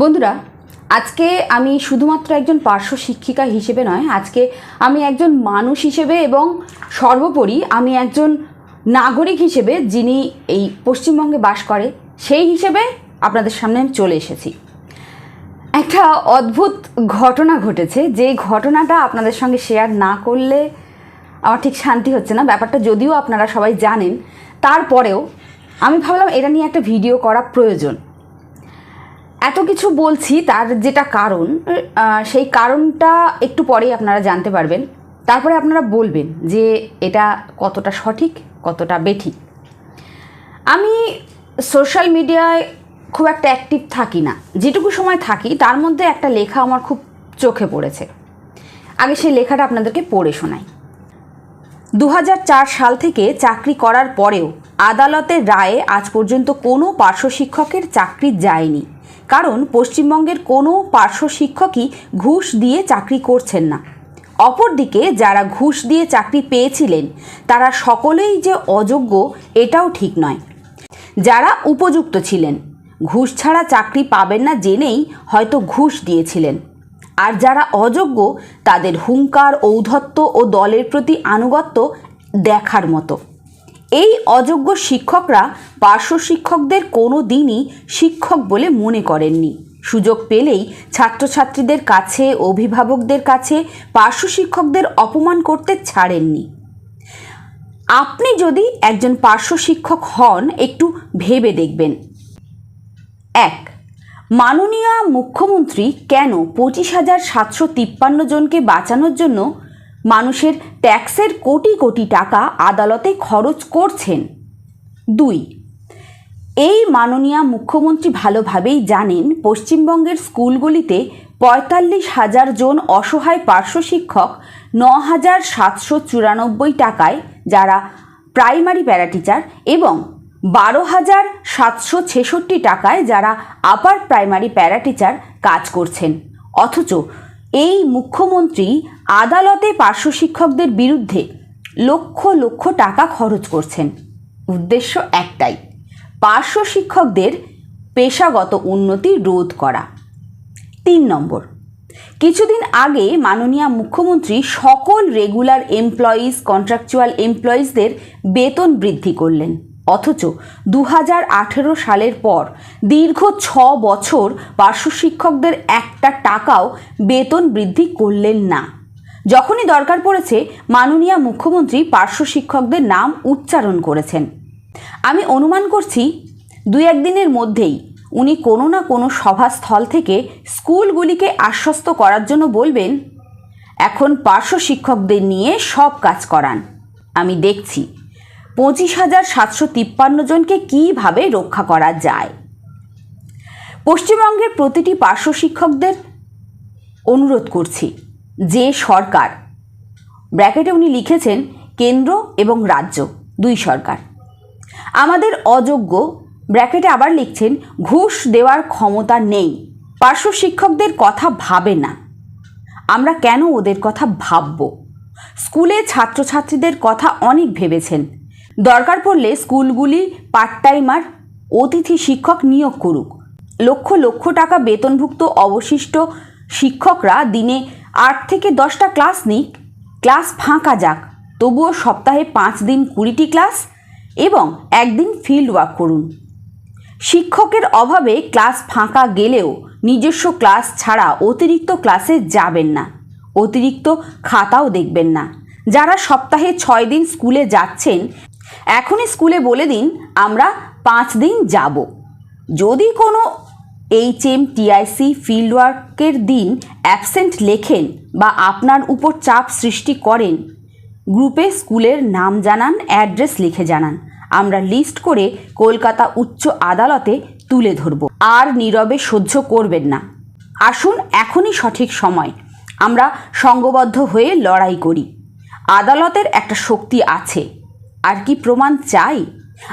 বন্ধুরা, আজকে আমি শুধুমাত্র একজন পার্শ্ব শিক্ষিকা হিসেবে নয়, আজকে আমি একজন মানুষ হিসেবে এবং সর্বোপরি আমি একজন নাগরিক হিসেবে যিনি এই পশ্চিমবঙ্গে বাস করে, সেই হিসেবে আপনাদের সামনে আমি চলে এসেছি। একটা অদ্ভুত ঘটনা ঘটেছে, যে ঘটনাটা আপনাদের সঙ্গে শেয়ার না করলে আমার ঠিক শান্তি হচ্ছে না। ব্যাপারটা যদিও আপনারা সবাই জানেন, তারপরেও আমি ভাবলাম এটা নিয়ে একটা ভিডিও করা প্রয়োজন। এত কিছু বলছি তার যেটা কারণ সেই কারণটা একটু পরেই আপনারা জানতে পারবেন। তারপরে আপনারা বলবেন যে এটা কতটা সঠিক, কতটা বেঠিক। আমি সোশ্যাল মিডিয়ায় খুব একটা অ্যাক্টিভ থাকি না। যেটুকু সময় থাকি, তার মধ্যে একটা লেখা আমার খুব চোখে পড়েছে। আগে সেই লেখাটা আপনাদেরকে পড়ে শোনাই। দু হাজার চার সাল থেকে চাকরি করার পরেও আদালতের রায়ে আজ পর্যন্ত কোনো পার্শ্ব শিক্ষকের চাকরি যায়নি। কারণ পশ্চিমবঙ্গের কোনো পার্শ্ব শিক্ষকই ঘুষ দিয়ে চাকরি করছেন না। অপরদিকে যারা ঘুষ দিয়ে চাকরি পেয়েছিলেন, তারা সকলেই যে অযোগ্য, এটাও ঠিক নয়। যারা উপযুক্ত ছিলেন, ঘুষ ছাড়া চাকরি পাবেন না জেনেই হয়তো ঘুষ দিয়েছিলেন। আর যারা অযোগ্য, তাদের হুঙ্কার, ঔদ্ধত্য ও দলের প্রতি আনুগত্য দেখার মতো। এই অযোগ্য শিক্ষকরা পার্শ্ব শিক্ষকদের কোনো দিনই শিক্ষক বলে মনে করেননি। সুযোগ পেলেই ছাত্রছাত্রীদের কাছে, অভিভাবকদের কাছে পার্শ্ব শিক্ষকদের অপমান করতে ছাড়েননি। আপনি যদি একজন পার্শ্ব শিক্ষক হন, একটু ভেবে দেখবেন। এক, মাননীয় মুখ্যমন্ত্রী কেন পঁচিশ হাজার সাতশো তিপ্পান্ন জনকে বাঁচানোর জন্য মানুষের ট্যাক্সের কোটি কোটি টাকা আদালতে খরচ করছেন। দুই, এই মাননীয় মুখ্যমন্ত্রী ভালোভাবেই জানেন পশ্চিমবঙ্গের স্কুলগুলিতে পঁয়তাল্লিশ হাজার জন অসহায় পার্শ্ব শিক্ষক ন হাজার সাতশো চুরানব্বই টাকায় যারা প্রাইমারি প্যারাটিচার এবং বারো হাজার সাতশো ছেষট্টি টাকায় যারা আপার প্রাইমারি প্যারাটিচার কাজ করছেন। অথচ এই মুখ্যমন্ত্রী আদালতে পার্শ্ব শিক্ষকদের বিরুদ্ধে লক্ষ লক্ষ টাকা খরচ করছেন। উদ্দেশ্য একটাই, পার্শ্ব শিক্ষকদের পেশাগত উন্নতি রোধ করা। তিন নম্বর, কিছুদিন আগে মাননীয় মুখ্যমন্ত্রী সকল রেগুলার এমপ্লয়িজ, কন্ট্রাকচুয়াল এমপ্লয়িজদের বেতন বৃদ্ধি করলেন। অথচ দু সালের পর দীর্ঘ ছ বছর পার্শ্ব শিক্ষকদের একটা টাকাও বেতন বৃদ্ধি করলেন না। যখনই দরকার পড়েছে, মাননীয় মুখ্যমন্ত্রী পার্শ্ব শিক্ষকদের নাম উচ্চারণ করেছেন। আমি অনুমান করছি, দুই একদিনের মধ্যেই উনি কোনো না কোনো সভাস্থল থেকে স্কুলগুলিকে আশ্বস্ত করার জন্য বলবেন, এখন পার্শ্ব শিক্ষকদের নিয়ে সব কাজ করান। আমি দেখছি, পঁচিশ হাজার সাতশো তিপ্পান্ন জনকে কীভাবে রক্ষা করা যায়? পশ্চিমবঙ্গের প্রতিটি পার্শ্ব শিক্ষকদের অনুরোধ করছি। যে সরকার। ব্র্যাকেটে উনি লিখেছেন কেন্দ্র এবং রাজ্য, দুই সরকার। আমাদের অযোগ্য ব্র্যাকেটে আবার লিখছেন ঘুষ দেওয়ার ক্ষমতা নেই, পার্শ্ব শিক্ষকদের কথা ভাবে না। আমরা কেন ওদের কথা ভাবব? স্কুলে ছাত্রছাত্রীদের কথা অনেক ভেবেছেন। দরকার পড়লে স্কুলগুলি পার্ট টাইমার অতিথি শিক্ষক নিয়োগ করুক। লক্ষ লক্ষ টাকা বেতনভুক্ত অবশিষ্ট শিক্ষকরা দিনে আট থেকে দশটা ক্লাস নিক। ক্লাস ফাঁকা যাক, তবুও সপ্তাহে পাঁচ দিন কুড়িটি ক্লাস এবং একদিন ফিল্ড ওয়ার্ক করুন। শিক্ষকের অভাবে ক্লাস ফাঁকা গেলেও নিজস্ব ক্লাস ছাড়া অতিরিক্ত ক্লাসে যাবেন না। অতিরিক্ত খাতাও দেখবেন না। যারা সপ্তাহে ছয় দিন স্কুলে যাচ্ছেন, এখনই স্কুলে বলে দিন, আমরা পাঁচ দিন যাব। যদি কোনো এইচ এম টিআইসি ফিল্ড ওয়ার্কের দিন অ্যাবসেন্ট লেখেন বা আপনার উপর চাপ সৃষ্টি করেন। গ্রুপে স্কুলের নাম জানান অ্যাড্রেস লিখে জানান। আমরা লিস্ট করে কলকাতা উচ্চ আদালতে তুলে ধরব। আর নীরবে সহ্য করবেন না। আসুন এখনই সঠিক সময়। আমরা সঙ্গবদ্ধ হয়ে লড়াই করি। আদালতের একটা শক্তি আছে। আর কি প্রমাণ চাই?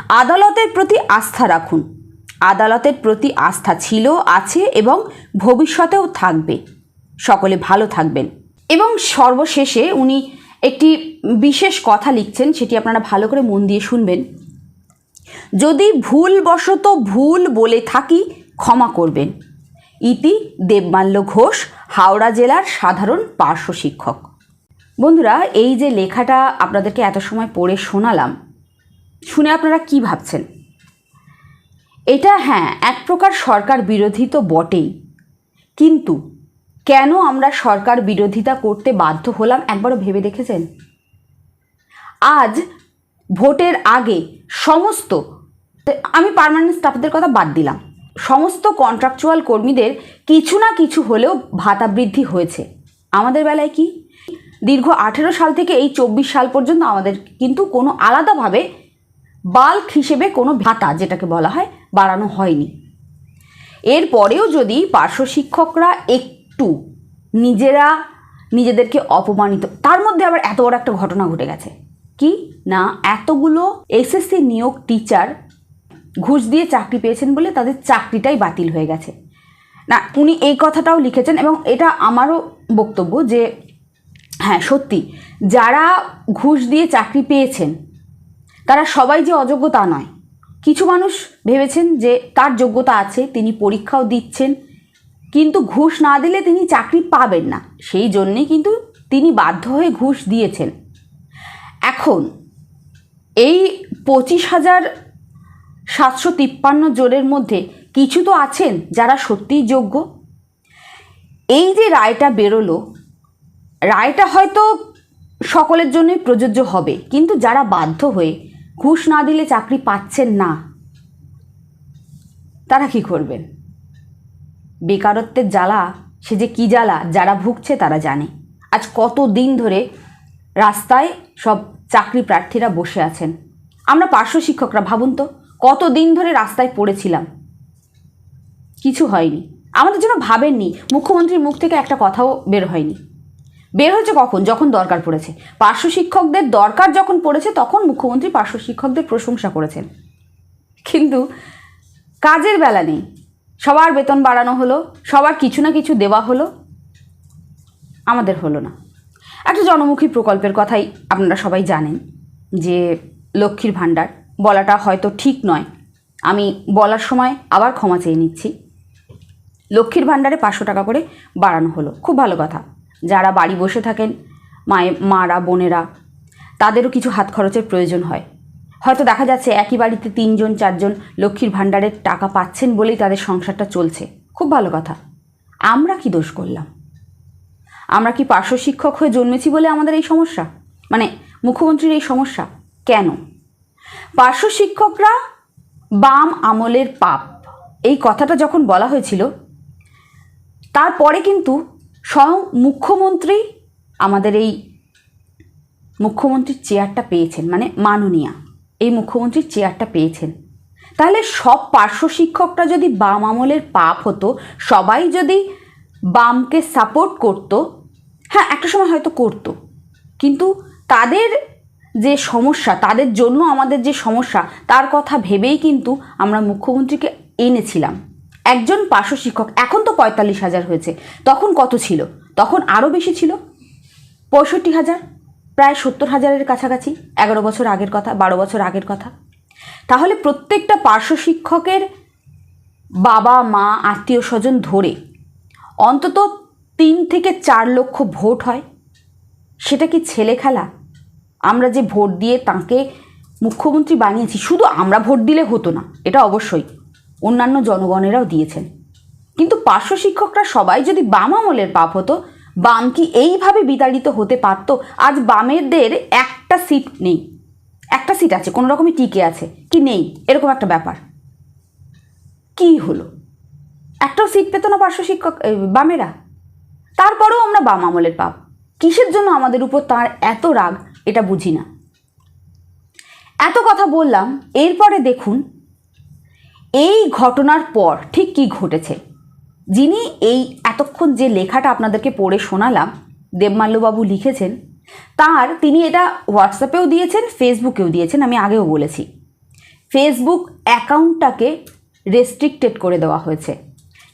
আদালতের প্রতি আস্থা রাখুন। আদালতের প্রতি আস্থা ছিল, আছে এবং ভবিষ্যতেও থাকবে। সকলে ভালো থাকবেন। এবং সর্বশেষে উনি একটি বিশেষ কথা লিখছেন, সেটি আপনারা ভালো করে মন দিয়ে শুনবেন। যদি ভুলবশত ভুল বলে থাকি, ক্ষমা করবেন। ইতি দেবমাল্য ঘোষ, হাওড়া জেলার সাধারণ পার্শ্ব শিক্ষক। বন্ধুরা, এই যে লেখাটা আপনাদেরকে এত সময় পড়ে শোনালাম, শুনে আপনারা কি ভাবছেন? এটা হ্যাঁ এক প্রকার সরকার বিরোধী তো বটেই। কিন্তু কেন আমরা সরকার বিরোধিতা করতে বাধ্য হলাম একবারও ভেবে দেখেছেন? আজ ভোটের আগে সমস্ত আমি পার্মানেন্ট স্টাফদের কথা বাদ দিলাম, সমস্ত কন্ট্রাকচুয়াল কর্মীদের কিছু না কিছু হলেও ভাতা বৃদ্ধি হয়েছে। আমাদের বেলায় কি? দীর্ঘ আঠেরো সাল থেকে এই চব্বিশ সাল পর্যন্ত আমাদের কিন্তু কোনো আলাদাভাবে বাল্ক হিসেবে কোনো ভাতা যেটাকে বলা হয়, বাড়ানো হয়নি। এরপরেও যদি পার্শ্ব শিক্ষকরা একটু নিজেরা নিজেদেরকে অপমানিত, তার মধ্যে আবার এত বড় একটা ঘটনা ঘটে গেছে। কি? না, এতগুলো এসএসসি নিয়োগ টিচার ঘুষ দিয়ে চাকরি পেয়েছেন বলে তাদের চাকরিটাই বাতিল হয়ে গেছে। না, উনি এই কথাটাও লিখেছেন এবং এটা আমারও বক্তব্য যে হ্যাঁ সত্যি, যারা ঘুষ দিয়ে চাকরি পেয়েছেন তারা সবাই যে অযোগ্য তা নয়। কিছু মানুষ ভেবেছেন যে তার যোগ্যতা আছে, তিনি পরীক্ষাও দিচ্ছেন, কিন্তু ঘুষ না দিলে তিনি চাকরি পাবেন না। সেই জন্যে কিন্তু তিনি বাধ্য হয়ে ঘুষ দিয়েছেন। এখন, এই পঁচিশ হাজার সাতশো তিপ্পান্ন জোরের মধ্যে কিছু তো আছেন যারা সত্যিই যোগ্য। এই যে রায়টা বেরোলো, রায়টা হয়তো সকলের জন্যই প্রযোজ্য হবে, কিন্তু যারা বাধ্য হয়ে ঘুষ না দিলে চাকরি পাচ্ছেন না। তারা কি করবেন? বেকারত্বের জ্বালা, সে যে কী জ্বালা, যারা ভুগছে তারা জানে। আজ কত দিন ধরে রাস্তায় সব চাকরি প্রার্থীরা বসে আছেন। আমরা পার্শ্ব শিক্ষকরা, ভাবুন তো, কত দিন ধরে রাস্তায় পড়েছিলাম। কিছু হয়নি। আমাদের জন্য ভাবেননি। মুখ্যমন্ত্রীর মুখ থেকে একটা কথাও বের হয়নি। বের হয়েছে কখন? যখন দরকার পড়েছে। পার্শ্ব শিক্ষকদের দরকার যখন পড়েছে, তখন মুখ্যমন্ত্রী পার্শ্ব শিক্ষকদের প্রশংসা করেছেন। কিন্তু কাজের বেলা নেই। সবার বেতন বাড়ানো হলো, সবার কিছু না কিছু দেওয়া হলো, আমাদের হলো না। একটা জনমুখী প্রকল্পের কথাই আপনারা সবাই জানেন যে লক্ষ্মীর ভাণ্ডার বলাটা হয়তো ঠিক নয়। আমি বলার সময় আবার ক্ষমা চেয়ে নিচ্ছি। লক্ষ্মীর ভাণ্ডারে পাঁচশো টাকা করে বাড়ানো হলো। খুব ভালো কথা। যারা বাড়ি বসে থাকেন, মায়ে, মারা, বোনেরা, তাদেরও কিছু হাত খরচের প্রয়োজন হয়। হয়তো দেখা যাচ্ছে একই বাড়িতে তিনজন, চারজন লক্ষ্মীর ভাণ্ডারের টাকা পাচ্ছেন বলেই তাদের সংসারটা চলছে। খুব ভালো কথা। আমরা কি দোষ করলাম? আমরা কি পার্শ্ব শিক্ষক হয়ে জন্মেছি বলে আমাদের এই সমস্যা? মানে মুখ্যমন্ত্রীর এই সমস্যা? কেন? পার্শ্ব শিক্ষকরা বাম আমলের পাপ। এই কথাটা যখন বলা হয়েছিল, তারপরে কিন্তু স্বয়ং মুখ্যমন্ত্রী আমাদের এই মুখ্যমন্ত্রীর চেয়ারটা পেয়েছেন মানে মাননীয়া। এই মুখ্যমন্ত্রীর চেয়ারটা পেয়েছেন। তাহলে সব পার্শ্ব শিক্ষকরা যদি বাম আমলের পাপ হতো, সবাই যদি বামকে সাপোর্ট করত হ্যাঁ একটা সময় হয়তো করতো। কিন্তু তাদের যে সমস্যা, তাদের জন্য আমাদের যে সমস্যা, তার কথা ভেবেই কিন্তু আমরা মুখ্যমন্ত্রীকে এনেছিলাম। একজন পার্শ্ব শিক্ষক, এখন তো পঁয়তাল্লিশ হাজার হয়েছে। তখন কত ছিল? তখন আরও বেশি ছিল। পঁয়ষট্টি হাজার, প্রায় সত্তর হাজারের কাছাকাছি। এগারো বছর আগের কথা, বারো বছর আগের কথা। তাহলে প্রত্যেকটা পার্শ্ব শিক্ষকের বাবা, মা, আত্মীয় স্বজন ধরে অন্তত তিন থেকে চার লক্ষ ভোট হয়। সেটা কি ছেলে খেলা? আমরা যে ভোট দিয়ে তাকে মুখ্যমন্ত্রী বানিয়েছি, শুধু আমরা ভোট দিলে হতো না, এটা অবশ্যই। অন্যান্য জনগণেরাও দিয়েছেন। কিন্তু পার্শ্ব শিক্ষকরা সবাই যদি বাম আমলের পাপ হতো, বাম কি এইভাবে বিতাড়িত হতে পারতো? আজ বামেদের একটা সিট নেই। একটা সিট আছে, কোনো রকমই টিকে আছে, কি নেই? এরকম একটা ব্যাপার। কি হলো? একটাও সিট পেত না পার্শ্ব শিক্ষক বামেরা। তারপরেও আমরা বাম আমলের পাপ। কিসের জন্য আমাদের উপর তার এত রাগ? এটা বুঝি না। এত কথা বললাম, এরপরে দেখুন এই ঘটনার পর ঠিক কি ঘটেছে? যিনি এই এতক্ষণ যে লেখাটা আপনাদেরকে পড়ে শোনালাম, দেবমাল্যবাবু লিখেছেন, তার তিনি এটা হোয়াটসঅ্যাপেও দিয়েছেন, ফেসবুকেও দিয়েছেন, আমি আগেও বলেছি। ফেসবুক অ্যাকাউন্টটাকে রেস্ট্রিক্টেড করে দেওয়া হয়েছে।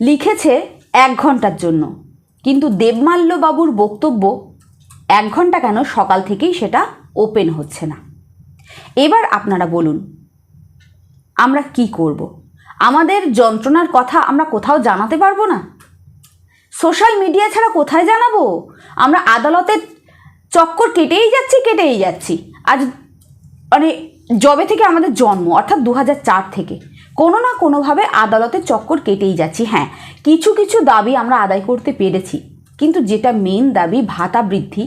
লিখেছে এক ঘণ্টার জন্য। কিন্তু দেবমাল্যবাবুর বক্তব্য এক ঘণ্টা কেন সকাল থেকেই সেটা ওপেন হচ্ছে না। এবার আপনারা বলুন, আমরা কি করব। আমাদের যন্ত্রণার কথা আমরা কোথাও জানাতে পারব না। সোশ্যাল মিডিয়া ছাড়া কোথায় জানাব? আমরা আদালতের চক্কর কেটেই যাচ্ছি কেটেই যাচ্ছি। আজ মানে জবে থেকে আমাদের জন্ম, অর্থাৎ দু থেকে, কোনো না কোনোভাবে আদালতের চক্কর কেটেই যাচ্ছি হ্যাঁ কিছু কিছু দাবি আমরা আদায় করতে পেরেছি, কিন্তু যেটা মেন দাবি ভাতা বৃদ্ধি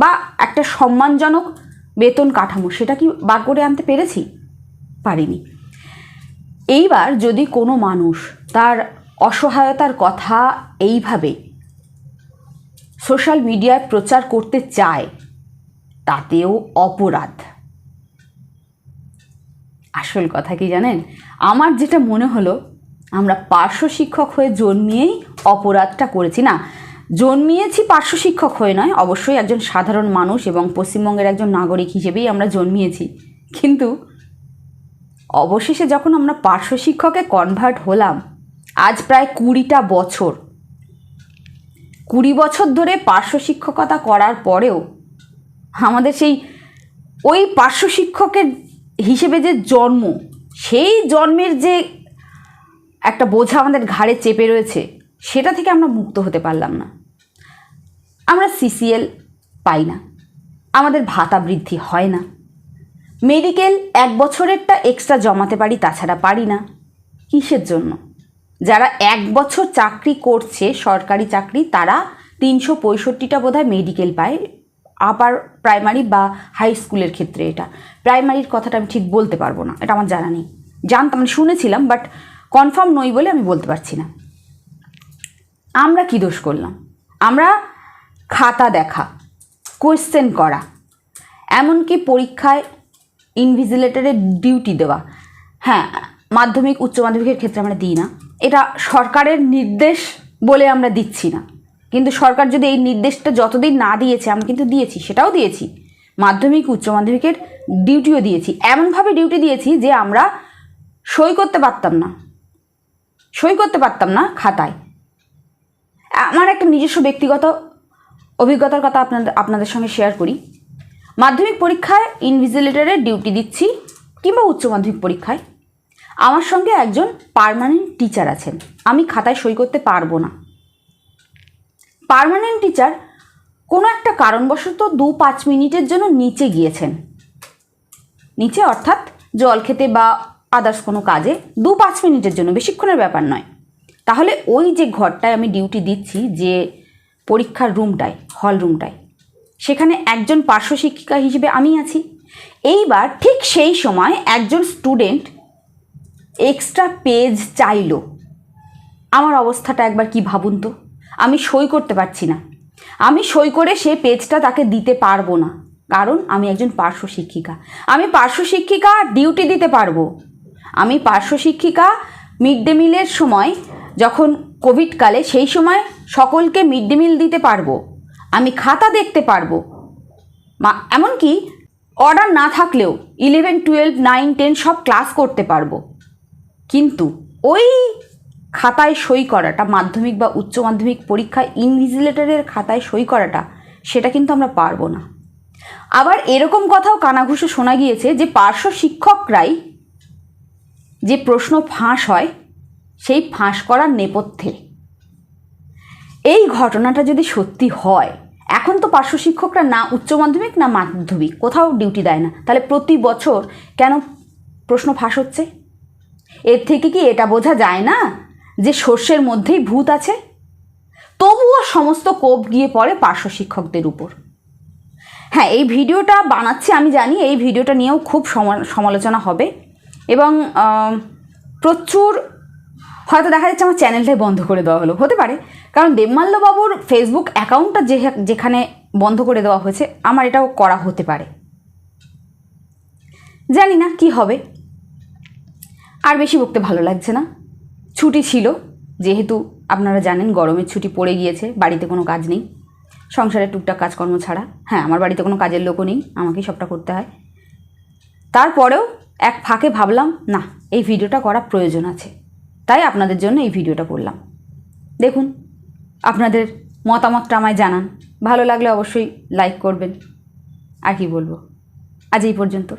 বা একটা সম্মানজনক বেতন কাঠামো, সেটা কি বার করে আনতে পেরেছি? পারিনি। এইবার যদি কোনো মানুষ তার অসহায়তার কথা এইভাবে সোশ্যাল মিডিয়ায় প্রচার করতে চায়, তাতেও অপরাধ। আসল কথা কি জানেন? আমার যেটা মনে হলো, আমরা পার্শ্ব শিক্ষক হয়ে জন্মিয়েই অপরাধটা করেছি। না, জন্মিয়েছি পার্শ্ব শিক্ষক হয়ে নয়, অবশ্যই একজন সাধারণ মানুষ এবং পশ্চিমবঙ্গের একজন নাগরিক হিসেবেই আমরা জন্মিয়েছি। কিন্তু অবশেষে যখন আমরা পার্শ্ব শিক্ষকে কনভার্ট হলাম, আজ প্রায় কুড়িটা বছর। কুড়ি বছর ধরে পার্শ্ব শিক্ষকতা করার পরেও আমাদের সেই ওই পার্শ্ব শিক্ষকের হিসেবে যে জন্ম, সেই জন্মের যে একটা বোঝা আমাদের ঘাড়ে চেপে রয়েছে, সেটা থেকে আমরা মুক্ত হতে পারলাম না। আমরা সিসিএল পাই না। আমাদের ভাতা বৃদ্ধি হয় না। মেডিকেল এক বছরেরটা এক্সট্রা জমাতে পারি, তাছাড়া পারি না। কিসের জন্য? যারা এক বছর চাকরি করছে, সরকারি চাকরি, তারা তিনশো পঁয়ষট্টিটা বোধহয় মেডিকেল পায়। আপার প্রাইমারি বা হাই স্কুলের ক্ষেত্রে এটা। প্রাইমারির কথাটা আমি ঠিক বলতে পারব না, এটা আমার জানা নেই। জানতাম মানে শুনেছিলাম বাট কনফার্ম নই বলে আমি বলতে পারছি না। আমরা কি দোষ করলাম? আমরা খাতা দেখা কোয়েশ্চেন করা। এমনকি পরীক্ষায় ইনভিজিলেটরের ডিউটি দেওয়া। হ্যাঁ মাধ্যমিক, উচ্চ মাধ্যমিকের ক্ষেত্রে আমরা দিই না। এটা সরকারের নির্দেশ বলে আমরা দিচ্ছি না। কিন্তু সরকার যদি এই নির্দেশটা যতদিন না দিয়েছে, আমরা কিন্তু দিয়েছি, সেটাও দিয়েছি। মাধ্যমিক, উচ্চ মাধ্যমিকের ডিউটিও দিয়েছি। এমনভাবে ডিউটি দিয়েছি যে আমরা সই করতে পারতাম না। সই করতে পারতাম না খাতায়। আমার একটা নিজস্ব ব্যক্তিগত অভিজ্ঞতার কথা আপনাদের আপনাদের সঙ্গে শেয়ার করি। মাধ্যমিক পরীক্ষায় ইনভিজিলেটরের ডিউটি দিচ্ছি কিংবা উচ্চ মাধ্যমিক পরীক্ষায়। আমার সঙ্গে একজন পার্মানেন্ট টিচার আছেন। আমি খাতায় সই করতে পারব না। পার্মানেন্ট টিচার কোনো একটা কারণবশত দু পাঁচ মিনিটের জন্য নিচে গিয়েছেন। নিচে অর্থাৎ জল খেতে বা আদার্স কোনো কাজে দু পাঁচ মিনিটের জন্য, বেশিক্ষণের ব্যাপার নয়। তাহলে ওই যে ঘরটায় আমি ডিউটি দিচ্ছি যে পরীক্ষার রুমটায় হল রুমটায় সেখানে একজন পার্শ্ব শিক্ষিকা হিসেবে আমি আছি। এইবার ঠিক সেই সময় একজন স্টুডেন্ট এক্সট্রা পেজ চাইলো। আমার অবস্থাটা একবার কি ভাবুন তো? আমি সই করতে পারছি না। আমি সই করে সে পেজটা তাকে দিতে পারব না। কারণ আমি একজন পার্শ্ব শিক্ষিকা। আমি পার্শ্ব শিক্ষিকা ডিউটি দিতে পারব। আমি পার্শ্ব শিক্ষিকা মিড ডে মিলের সময়, যখন কোভিডকালে সেই সময় সকলকে মিড ডে মিল দিতে পারব। আমি খাতা দেখতে পারব। মা, এমনকি অর্ডার না থাকলেও ইলেভেন টুয়েলভ নাইন টেন সব ক্লাস করতে পারব। কিন্তু ওই খাতায় সই করাটা, মাধ্যমিক বা উচ্চ মাধ্যমিক পরীক্ষায় ইনভিজিলেটরের খাতায় সই করাটা, সেটা কিন্তু আমরা পারব না। আবার এরকম কথাও কানাঘুষো শোনা গিয়েছে যে পার্শ্ব শিক্ষকরাই যে প্রশ্ন ফাঁস হয়, সেই ফাঁস করার নেপথ্যে। এই ঘটনাটা যদি সত্যি হয় এখন তো পার্শ্ব শিক্ষকরা না উচ্চ মাধ্যমিক, না মাধ্যমিক, কোথাও ডিউটি দেয় না। তাহলে প্রতি বছর কেন প্রশ্ন ফাঁস হচ্ছে? এর থেকে কি এটা বোঝা যায় না যে শস্যের মধ্যেই ভূত আছে? তবুও সমস্ত কোপ গিয়ে পড়ে পার্শ্ব শিক্ষকদের উপর। হ্যাঁ এই ভিডিওটা বানাচ্ছি আমি জানি, এই ভিডিওটা নিয়েও খুব সমা- সমালোচনা হবে। এবং প্রচুর হয়তো দেখা যাচ্ছে আমার চ্যানেলটাই বন্ধ করে দেওয়া হলো। হতে পারে। কারণ দেবমাল্যবাবুর ফেসবুক অ্যাকাউন্টটা যে যেখানে বন্ধ করে দেওয়া হয়েছে, আমার এটাও করা হতে পারে। জানি না কি হবে। আর বেশি বকতে ভালো লাগছে না। ছুটি ছিল, যেহেতু আপনারা জানেন গরমের ছুটি পড়ে গিয়েছে, বাড়িতে কোনো কাজ নেই। সংসারের টুকটাক কাজকর্ম ছাড়া। হ্যাঁ আমার বাড়িতে কোনো কাজের লোকও নেই, আমাকেই সবটা করতে হয়। তারপরেও এক ফাঁকে ভাবলাম, না, এই ভিডিওটা করা প্রয়োজন আছে। তাই আপনাদের জন্য এই ভিডিওটা করলাম। দেখুন আপনাদের মতামতটা আমায় জানান। ভালো লাগলে অবশ্যই লাইক করবেন। আর কি বলব? আজ এই পর্যন্ত।